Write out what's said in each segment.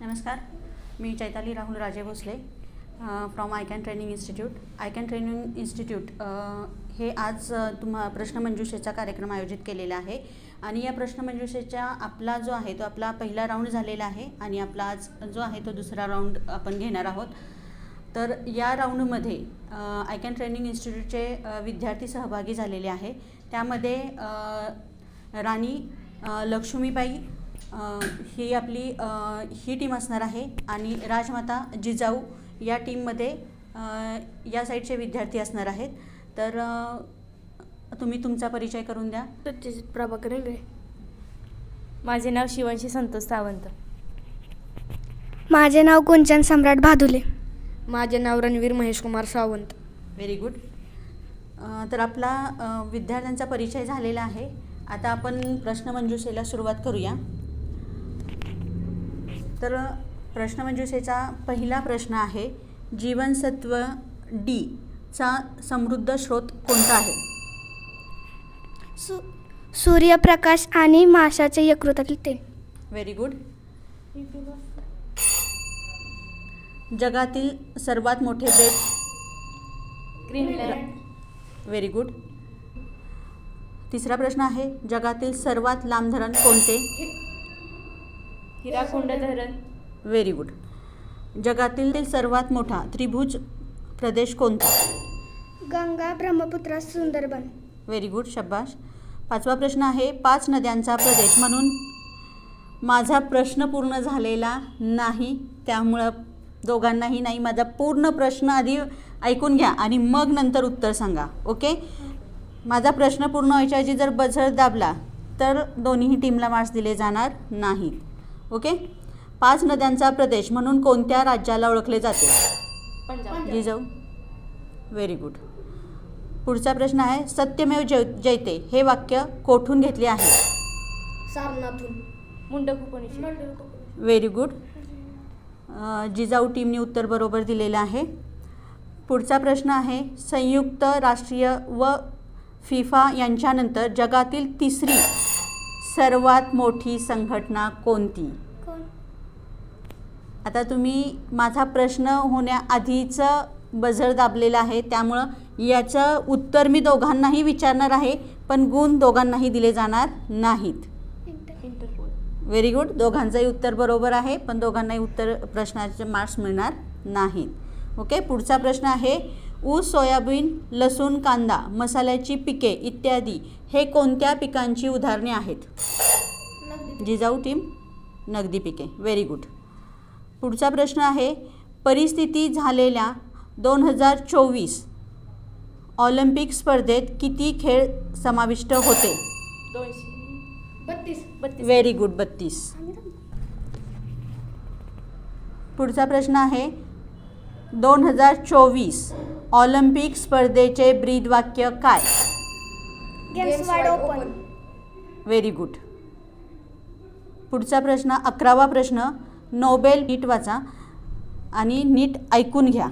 नमस्कार मी Chaitali Rahul Raje Bhosale from I can training institute I can training institute हे आज तुम्हा प्रश्नमंजुषेचा कार्यक्रम आयोजित केलेला आहे. आणि या प्रश्नमंजुषेचा आपला जो आहे तो आपला पहिला राऊंड झालेला आहे. आणि आपला आज जो आहे तो दुसरा राऊंड आपण घेणार आहोत. तर या राऊंडमध्ये आय कॅन ट्रेनिंग इन्स्टिट्यूटचे विद्यार्थी सहभागी झालेले आहे. त्यामध्ये राणी लक्ष्मीबाई ही आपली ही टीम असणार आहे. आणि राजमाता जिजाऊ या टीममध्ये या साईडचे विद्यार्थी असणार आहेत. तर तुम्ही तुमचा परिचय करून द्या. प्रभाकर माझे नाव शिवांशी संतोष सावंत. माझे नाव कुंचन सम्राट भादुले. माझे नाव रणवीर महेश कुमार सावंत. व्हेरी गुड तर आपला विद्यार्थ्यांचा परिचय झालेला आहे. आता आपण प्रश्नमंजुषेला सुरुवात करूया. तर प्रश्नमंजुषेचा पहिला प्रश्न आहे जीवनसत्व डी चा समृद्ध स्रोत कोणता आहे? सु सूर्यप्रकाश आणि माशाचे यकृतातील तेल व्हेरी गुड जगातील सर्वात मोठे बेट ग्रीनलँड. व्हेरी गुड तिसरा प्रश्न आहे जगातील सर्वात लांब धरण कोणते? हिराकुंड धरण. व्हेरी गुड जगातील सर्वात मोठा त्रिभुज प्रदेश कोणता? गंगा ब्रह्मपुत्रा सुंदरबन. व्हेरी गुड शब्बाश पाचवा प्रश्न आहे पाच नद्यांचा प्रदेश म्हणून. माझा प्रश्न पूर्ण झालेला नाही त्यामुळं दोघांनाही नाही माझा पूर्ण प्रश्न आधी ऐकून घ्या आणि मग नंतर उत्तर सांगा ओके माझा प्रश्न पूर्ण व्हायच्या जर बझर दाबला तर दोन्ही टीमला मार्क्स दिले जाणार नाहीत. ओके? पाच नद्यांचा प्रदेश म्हणून कोणत्या राज्याला ओळखले जाते? पंजाब. जिजाऊ व्हेरी गुड पुढचा प्रश्न आहे सत्यमेव जय जयते हे वाक्य कोठून घेतले आहे? सारनाथून. मुंडक व्हेरी गुड जिजाऊ टीमने उत्तर बरोबर दिलेलं आहे. पुढचा प्रश्न आहे संयुक्त राष्ट्रीय व फिफा यांच्यानंतर जगातील तिसरी सर्वात मोठी संघटना कोणती? कोण? आता तुम्ही माझा प्रश्न होण्याआधीचं बझर दाबलेलं आहे त्यामुळं याचं उत्तर मी दोघांनाही विचारणार आहे पण गुण दोघांनाही दिले जाणार नाहीत. व्हेरी गुड दोघांचंही उत्तर बरोबर आहे पण दोघांनाही उत्तर प्रश्नाचे मार्क्स मिळणार नाहीत. ओके पुढचा प्रश्न आहे ऊस सोयाबीन लसूण कांदा मसाल्याची पिके इत्यादी हे कोणत्या पिकांची उदाहरणे आहेत? जिजाऊ टीम नगदी पिके. व्हेरी गुड पुढचा प्रश्न आहे परिस्थिती झालेल्या दोन हजार चोवीस ऑलिम्पिक स्पर्धेत किती खेळ समाविष्ट होते? बत्तीस. व्हेरी गुड बत्तीस. पुढचा प्रश्न आहे दोन हजार चोवीस ऑलिम्पिक स्पर्धेचे ब्रीद वाक्य काय? Games wide open very good पुढचा प्रश्न अकरावा प्रश्न नोबेल नीट वाचा आणि नीट ऐकून घ्या.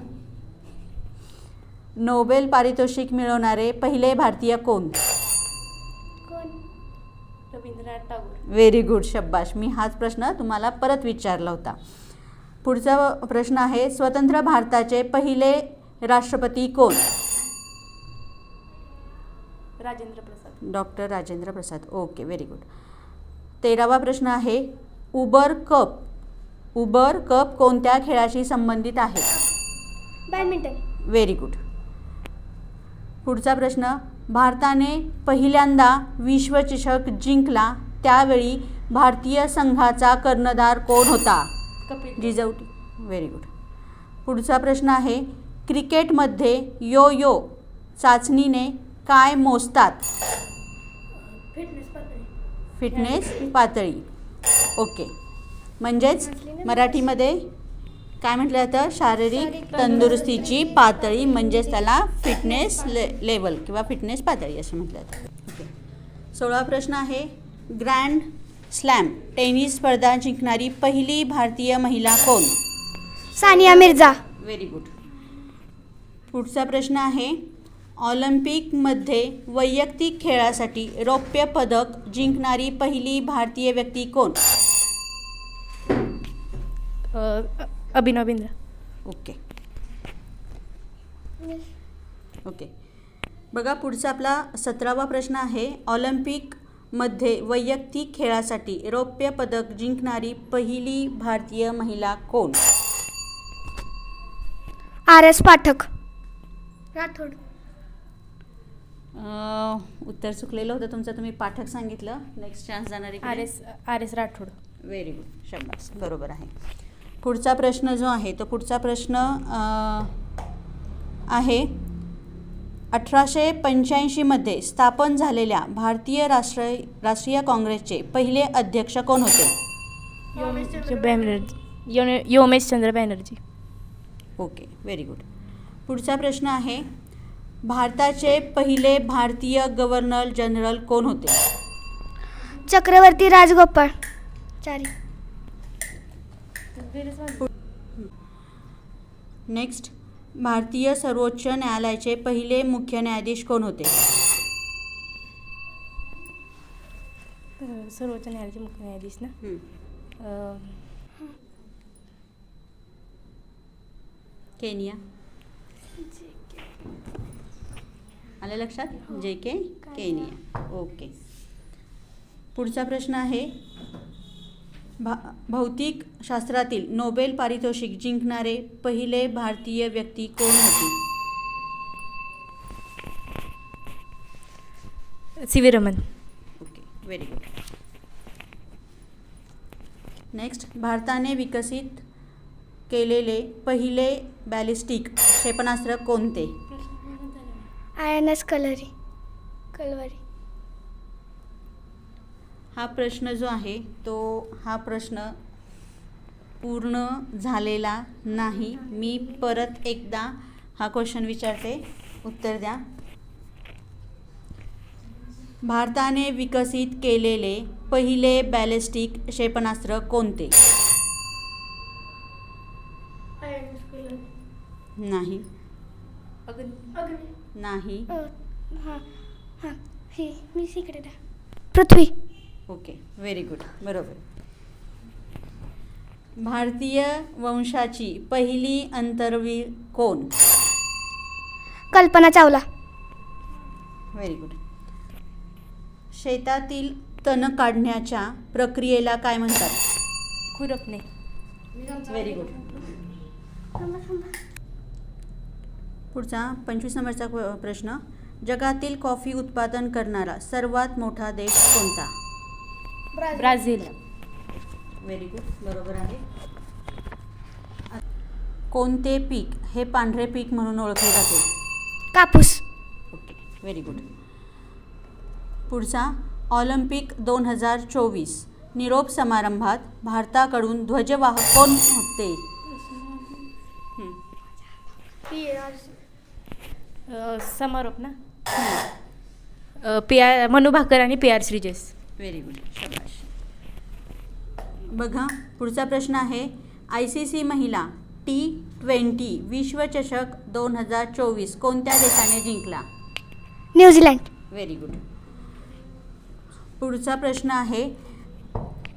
नोबेल पारितोषिक मिळवणारे पहिले भारतीय कोण? कोण? रवींद्रनाथ टागोर. व्हेरी गुड शब्बाश. मी हाच प्रश्न तुम्हाला परत विचारला होता. पुढचा प्रश्न आहे स्वतंत्र भारताचे पहिले राष्ट्रपती कोण? Rajendra Prasad. Doctor Rajendra Prasad. Okay very good तेरावा प्रश्न आहे उबर कप उबर कप कोणत्या खेळाशी संबंधित आहे? बॅडमिंटन. व्हेरी गुड पुढचा प्रश्न भारताने पहिल्यांदा विश्वचषक जिंकला त्यावेळी भारतीय संघाचा कर्णधार कोण होता? कपिल. व्हेरी गुड पुढचा प्रश्न आहे क्रिकेटमध्ये यो यो चाचणीने काय मोजतात? फिटनेस पातळी. फिटनेस पातळी. ओके म्हणजेच मराठीमध्ये काय म्हटलं जातं? शारीरिक तंदुरुस्तीची पातळी म्हणजेच त्याला फिटनेस ले लेवल किंवा फिटनेस पातळी असं म्हटलं जातं. ओके सोळा प्रश्न आहे ग्रँड स्लॅम टेनिस स्पर्धा जिंकणारी पहिली भारतीय महिला कोण? सानिया मिर्झा. व्हेरी गुड पुढचा प्रश्न आहे ऑलिम्पिकमध्ये वैयक्तिक खेळासाठी रौप्य पदक जिंकणारी पहिली भारतीय व्यक्ती कोण? अभिनव बिंद्रा. ओके. ओके. बघा पुढचा आपला सतरावा प्रश्न आहे ऑलिम्पिकमध्ये वैयक्तिक खेळासाठी रौप्य पदक जिंकणारी पहिली भारतीय महिला कोण? R S Pathak. राठोड. अं, उत्तर चुकलेलं होतं तुमचं तुम्ही पाठक सांगितलं. नेक्स्ट चान्स जाणार R S R S Rathod. Very good शब्बास बरोबर आहे. पुढचा प्रश्न जो आहे तो पुढचा प्रश्न अं, आहे अठराशे पंच्याऐंशीमध्ये स्थापन झालेल्या भारतीय राष्ट्र राष्ट्रीय काँग्रेसचे पहिले अध्यक्ष कोण होते? Banerjee Womesh Chandra Banerjee. Okay very good पुढचा प्रश्न आहे भारताचे पहिले भारतीय गव्हर्नर जनरल कोण होते? चक्रवर्ती राजगोपाळ. चारी. नेक्स्ट भारतीय सर्वोच्च न्यायालयाचे पहिले मुख्य न्यायाधीश कोण होते? सर्वोच्च न्यायालयाचे मुख्य न्यायाधीश ना? हं. अ, केनिया. आलं लक्षात? जे के केनिया. ओके. पुढचा प्रश्न आहे. भा भौतिक शास्त्रातील नोबेल पारितोषिक जिंकणारे पहिले भारतीय व्यक्ती कोण होती? C V Raman. Okay very good next भारताने विकसित केलेले पहिले बॅलिस्टिक क्षेपणास्त्र कोणते? आय एन एस कलरी कलवरी. हा प्रश्न जो आहे तो हा प्रश्न पूर्ण झालेला नाही. मी परत एकदा हा क्वेश्चन विचारते. उत्तर द्या. भारताने विकसित केलेले पहिले बॅलिस्टिक क्षेपणास्त्र कोणते? नाही. नाही. पृथ्वी. ओके व्हेरी गुड बरोबर. भारतीय वंशाची पहिली अंतर्वीर कोण? कल्पना चावला. व्हेरी गुड शेतातील तण काढण्याच्या प्रक्रियेला काय म्हणतात? खुरपणे. व्हेरी गुड पुढचा पंचवीस नंबरचा प्रश्न. जगातील कॉफी उत्पादन करणारा सर्वात मोठा देश कोणता? ब्राझील. व्हेरी गुड बरोबर आहे. कोणते पीक? हे पांढरे पीक म्हणून ओळखले जाते. कापूस. ओके. व्हेरी गुड पुढचा. ऑलिम्पिक दोन हजार चोवीस. निरोप समारंभात भारताकडून ध्वजवाहक कोण होते? हं. समारोप ना? पी आर मनू भाकर आणि P R Sreejesh. Very good शाबाश. बघा पुढचा प्रश्न आहे. आय सी सी महिला टी ट्वेंटी विश्वचषक दोन हजार चोवीस कोणत्या देशाने जिंकला? न्यूझीलंड. व्हेरी गुड पुढचा प्रश्न आहे.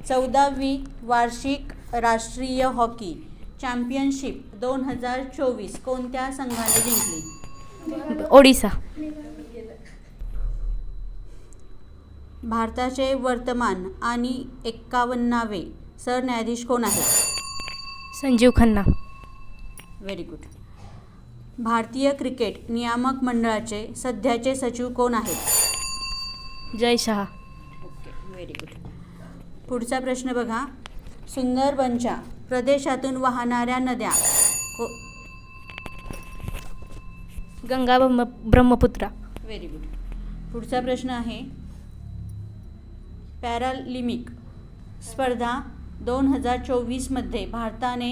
चौदावी वार्षिक राष्ट्रीय हॉकी चॅम्पियनशिप दोन हजार चोवीस कोणत्या संघाने जिंकली? ओडिसा. भारताचे वर्तमान आणि एक्कावन्नावे सरन्यायाधीश कोण आहेत? संजीव खन्ना. व्हेरी गुड भारतीय क्रिकेट नियामक मंडळाचे सध्याचे सचिव कोण आहेत? Jay Shah. Okay very good पुढचा प्रश्न बघा. सुंदरबनच्या प्रदेशातून वाहणाऱ्या नद्या को गंगा ब्रह्म ब्रह्मपुत्रा. व्हेरी गुड पुढचा प्रश्न आहे पॅरालिमिक स्पर्धा दोन हजार चोवीसमध्ये भारताने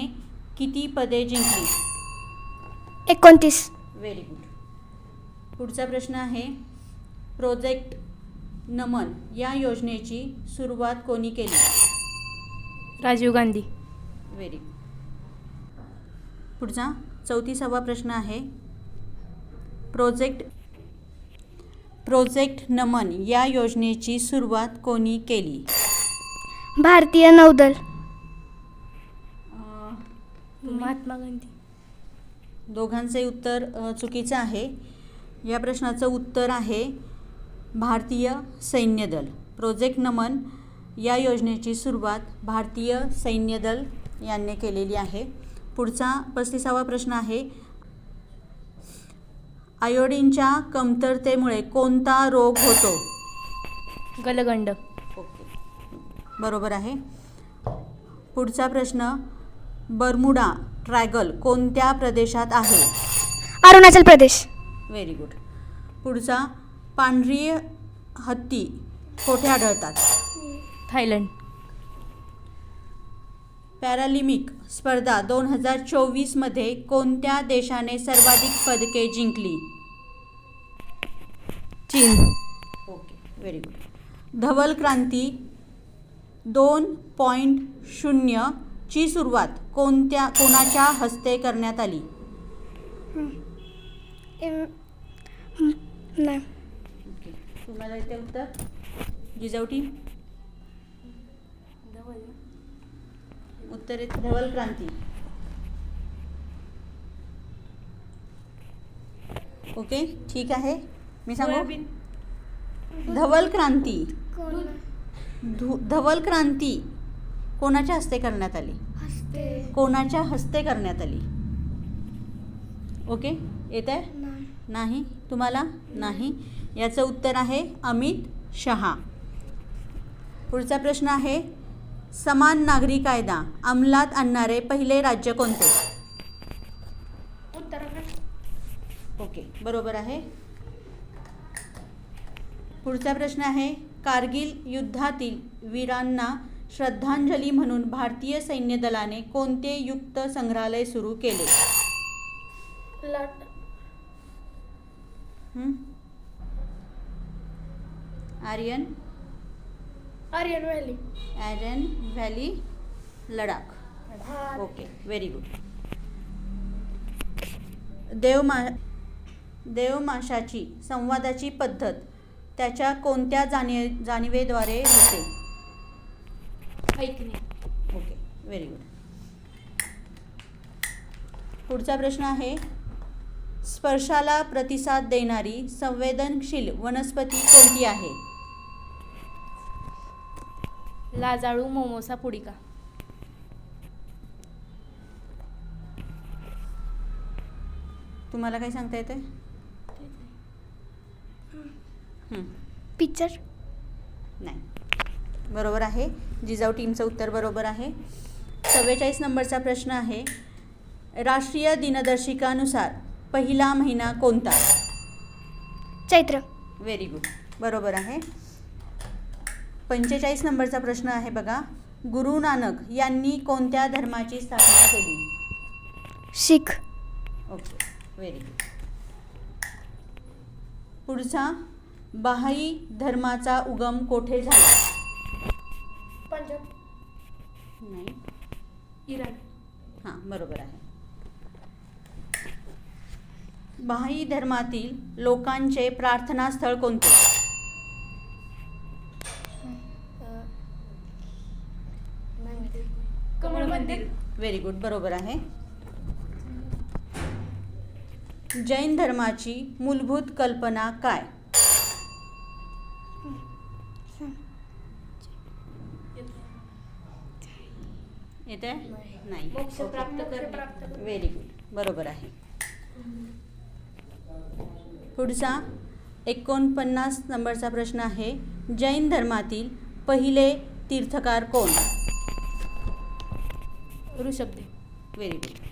किती पदे जिंकली? एकोणतीस. व्हेरी गुड पुढचा प्रश्न आहे प्रोजेक्ट नमन या योजनेची सुरुवात कोणी केली? राजीव गांधी. व्हेरी पुढचा चौतीसावा प्रश्न आहे प्रोजेक्ट प्रोजेक्ट नमन या योजनेची सुरुवात कोणी केली? भारतीय नौदल. अं, महात्मा गांधी. दोघांचे उत्तर अ, चुकीचं आहे. या प्रश्नाचं उत्तर आहे भारतीय सैन्य दल प्रोजेक्ट नमन या योजनेची सुरुवात भारतीय सैन्य दल यांनी केलेली आहे. पुढचा पस्तीसावा प्रश्न आहे आयोडीनच्या कमतरतेमुळे कोणता रोग होतो? गलगंड. ओके. बरोबर आहे. पुढचा प्रश्न बर्मुडा ट्रॅगल कोणत्या प्रदेशात आहे? अरुणाचल प्रदेश. व्हेरी गुड पुढचा पांढरी हत्ती कोठे आढळतात? थायलंड. पॅरालिम्पिक स्पर्धा दोन हजार चोवीसमध्ये कोणत्या देशाने सर्वाधिक पदके जिंकली? चीन. ओके व्हेरी गुड धवल क्रांती दोन पॉईंट शून्यची सुरुवात कोणत्या कोणाच्या हस्ते करण्यात आली? तुम्हाला येते उत्तर? जिजावटी उत्तर येते धवल क्रांती. ओके ठीक आहे. मी सांगू? धवल क्रांती. धु धवल क्रांती. कोणाच्या हस्ते करण्यात आली? हसते. कोणाच्या हस्ते करण्यात आली? ओके येत आहे नाही. नाही? तुम्हाला? नाही. याचं उत्तर आहे अमित शहा. पुढचा प्रश्न आहे समान नागरी कायदा अंमलात आणणारे पहिले राज्य कोणते? उत्तराखंड. ओके बरोबर आहे. पुढचा प्रश्न आहे कारगिल युद्धातील वीरांना श्रद्धांजली म्हणून भारतीय सैन्य दलाने कोणते युक्त संग्रहालय सुरू केले? Aryan? Aryan valley. Aryan valley Ladakh. Okay very good देवमा देवमाशाची संवादाची पद्धत त्याच्या कोणत्या जाणी जाणीवेद्वारे होते? ऐकणे. ओके व्हेरी गुड पुढचा प्रश्न आहे स्पर्शाला प्रतिसाद देणारी संवेदनशील वनस्पती कोणती आहे? लाजाळू मोमोसा पुडिका. तुम्हाला काही सांगता येते. पिक्चर. नाही. बरोबर आहे. जिजाऊ टीमचं उत्तर बरोबर आहे. चव्वेचाळीस नंबरचा प्रश्न आहे. राष्ट्रीय दिनदर्शिकानुसार पहिला महिना कोणता? चैत्र. व्हेरी गुड बरोबर आहे. पंचेचाळीस नंबरचा प्रश्न आहे बघा. गुरु नानक यांनी कोणत्या धर्माची स्थापना केली? शीख. ओके व्हेरी गुड पुढचा बहाई धर्माचा उगम कोठे झाला? पंजाब. नाही. इराण. हां बरोबर आहे. बहाई धर्मातील लोकांचे प्रार्थनास्थळ कोणते? कमळ मंदिर. व्हेरी गुड बरोबर आहे. जैन धर्माची मूलभूत कल्पना काय? येते नाही. प्राप्त करणे. व्हेरी गुड बरोबर आहे. पुढचा एकोणपन्नास नंबरचा प्रश्न आहे. जैन धर्मातील पहिले तीर्थकार कोण? ऋषभदेव व्हेरी गुड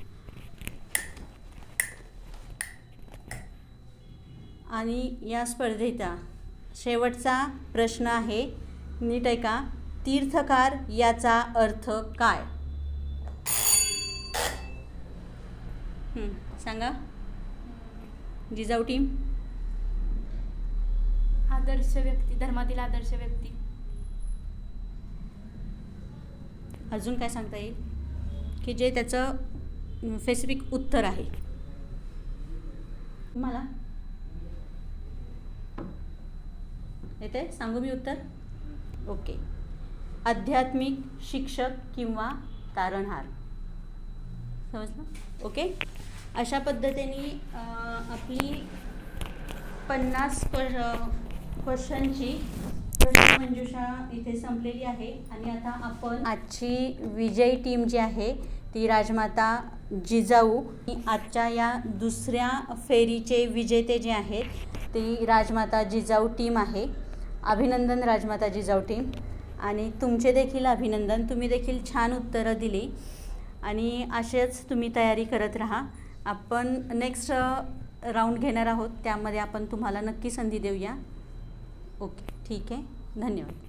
आणि या स्पर्धेचा शेवटचा प्रश्न आहे नीट आहे का तीर्थकार याचा अर्थ काय? सांगा. जिजाऊ टीम आदर्श व्यक्ती धर्मातील आदर्श व्यक्ती. अजून काय सांगता येईल? की जे त्याचं स्पेसिफिक उत्तर आहे. मला येते सांगू मी उत्तर? ओके. आध्यात्मिक शिक्षक किंवा तारणहार. समजलं? ओके. अशा पद्धतीने आपली पन्नास क्वेश्चनची मंजुषा इथे संपलेली आहे आणि आता आपण आजची विजयी टीम जी आहे ती राजमाता जिजाऊ ही आजच्या या दुसऱ्या फेरीचे विजेते जे आहेत ती राजमाता जिजाऊ टीम आहे. अभिनंदन राजमाता जिजाऊ टीम. आणि तुमचे देखील अभिनंदन. तुम्ही देखील छान उत्तरं दिली. आणि असेच तुम्ही तयारी करत राहा. आपण नेक्स्ट राऊंड घेणार आहोत. त्यामध्ये आपण तुम्हाला नक्की संधी देऊया. ओके. ठीक आहे? धन्यवाद.